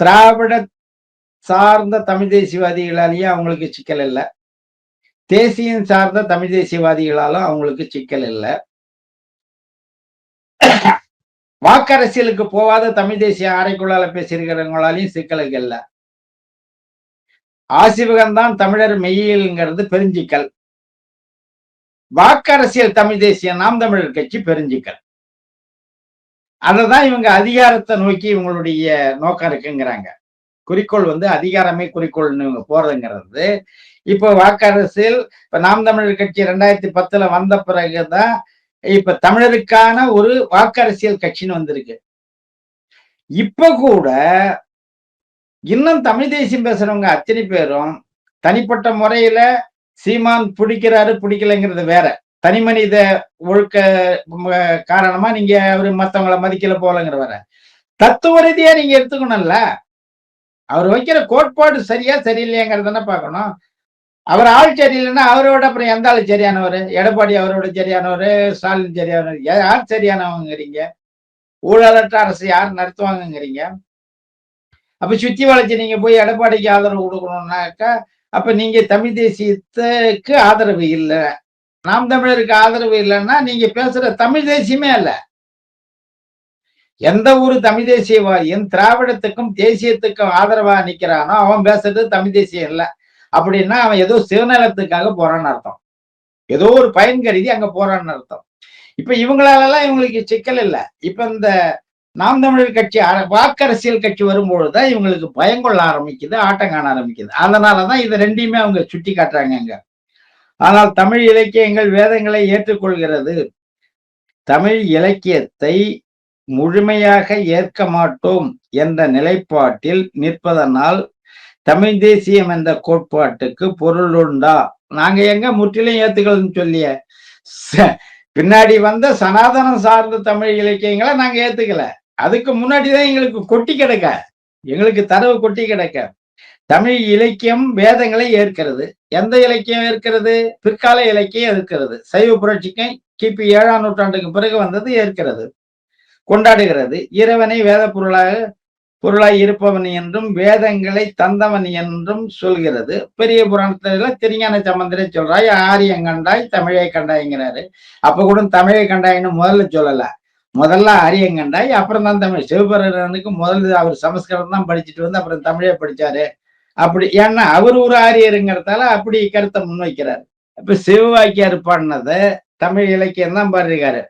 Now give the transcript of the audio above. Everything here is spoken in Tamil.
திராவிட சார்ந்த தமிழ் தேசியவாதிகளாலேயும் அவங்களுக்கு சிக்கல் இல்லை. தேசியம் சார்ந்த தமிழ் தேசியவாதிகளாலும் அவங்களுக்கு சிக்கல் இல்லை. வாக்கரசியலுக்கு போகாத தமிழ் தேசிய அறைக்குள்ளால பேசியிருக்கிறவங்களாலையும் சிக்கலுக்கு இல்லை. ஆசிவகம்தான் தமிழர் மெய்யியல்ங்கிறது பெருஞ்சிக்கல். வாக்கரசியல் தமிழ் தேசிய நாம் தமிழர் கட்சி பெருஞ்சிக்கல். அததான் இவங்க அதிகாரத்தை நோக்கி இவங்களுடைய நோக்கம் இருக்குங்கிறாங்க. குறிக்கோள் வந்து அதிகாரமே குறிக்கோள்னு இவங்க போறதுங்கிறது. இப்போ வாக்கரசியல் இப்ப நாம் தமிழர் கட்சி ரெண்டாயிரத்தி பத்துல வந்த பிறகுதான் இப்ப தமிழருக்கான ஒரு வாக்கரசியல் கட்சின்னு வந்திருக்கு. இப்ப கூட இன்னும் தமிழ் தேசியம் பேசுறவங்க அத்தனை பேரும் தனிப்பட்ட முறையில சீமான் பிடிக்கிறாரு பிடிக்கலைங்கிறது வேற. தனி மனித ஒழுக்க காரணமா நீங்க அவரு மத்தவங்களை மதிக்கல போலங்கிறவர. தத்துவ ரீதியா நீங்க எடுத்துக்கணும்ல. அவர் வைக்கிற கோட்பாடு சரியா சரியில்லையாங்கிறதானே பார்க்கணும். அவர் ஆள் சரியில்லைன்னா அவரோட அப்புறம் எந்த ஆள் சரியானவர்? எடப்பாடி அவரோட சரியானவர்? ஸ்டாலின் சரியானவர்? யார் சரியானவங்கிறீங்க? ஊழலற்ற அரசு யார் நடத்துவாங்கங்கிறீங்க? அப்ப சுத்தி வளைச்சு நீங்க போய் எடப்பாடிக்கு ஆதரவு கொடுக்கணும்னாக்கா அப்ப நீங்க தமிழ் தேசியத்துக்கு ஆதரவு இல்லை. நாம் தமிழருக்கு ஆதரவு இல்லைன்னா நீங்க பேசுற தமிழ் தேசியமே அல்ல. எந்த ஒரு தமிழ் தேசியவாதியும் திராவிடத்துக்கும் தேசியத்துக்கும் ஆதரவா நிக்கிறானோ அவன் பேசுறது தமிழ் தேசியம் இல்லை. அப்படின்னா அவன் ஏதோ சிவநலத்துக்காக போறான்னு அர்த்தம். ஏதோ ஒரு பயன் கருதி அங்க போறான்னு அர்த்தம். இப்ப இவங்களாலலாம் இவங்களுக்கு சிக்கல் இல்லை. இப்ப இந்த நாம் தமிழர் கட்சி வாக்கரசியல் கட்சி வரும்பொழுதுதான் இவங்களுக்கு பயம் கொள்ள ஆரம்பிக்குது ஆட்டம் காண ஆரம்பிக்குது. அதனாலதான் இதை ரெண்டையுமே அவங்க சுட்டி காட்டுறாங்க அங்க. ஆனால் தமிழ் இலக்கியங்கள் வேதங்களை ஏற்றுக்கொள்கிறது. தமிழ் இலக்கியத்தை முழுமையாக ஏற்க மாட்டோம் என்ற நிலைப்பாட்டில் நிற்பதனால் தமிழ் தேசியம் என்ற கோட்பாட்டுக்கு பொருள் உண்டா? நாங்க எங்க முற்றிலும் ஏத்துக்கலன்னு சொல்லிய? பின்னாடி வந்த சனாதனம் சார்ந்த தமிழ் இலக்கியங்களை நாங்க ஏத்துக்கல. அதுக்கு முன்னாடிதான் எங்களுக்கு கொட்டி கிடக்க. எங்களுக்கு தரவு கொட்டி கிடக்க. தமிழ் இலக்கியம் வேதங்களை ஏற்கிறது. எந்த இலக்கியம் ஏற்கிறது? பிற்கால இலக்கியம் ஏற்கிறது. சைவ புரட்சிக்கு கிபி ஏழாம் நூற்றாண்டுக்கு பிறகு வந்தது ஏற்கிறது. கொண்டாடுகிறது. இறைவனை வேத பொருளாக பொருளாய் இருப்பவன் என்றும் வேதங்களை தந்தவன் என்றும் சொல்கிறது. பெரிய புராணத்துல திருஞான சம்பந்தரே சொல்றாய் ஆரியம் கண்டாய் தமிழை கண்டாய்ங்கிறாரு. அப்ப கூட தமிழை கண்டாயின்னு முதல்ல சொல்லல. முதல்ல ஆரியம் கண்டாய் அப்புறம் தான் தமிழ். சிவபெருமனுக்கு முதல்ல அவர் சமஸ்கிருதம் தான் படிச்சுட்டு வந்து அப்புறம் தமிழை படிச்சாரு. அப்படி ஏன்னா அவர் ஒரு ஆரியருங்கிறதால அப்படி கருத்தை முன்வைக்கிறார். இப்ப சிவவாக்கியார் பாடினதை தமிழ் இலக்கியம் தான் பாடுறாரு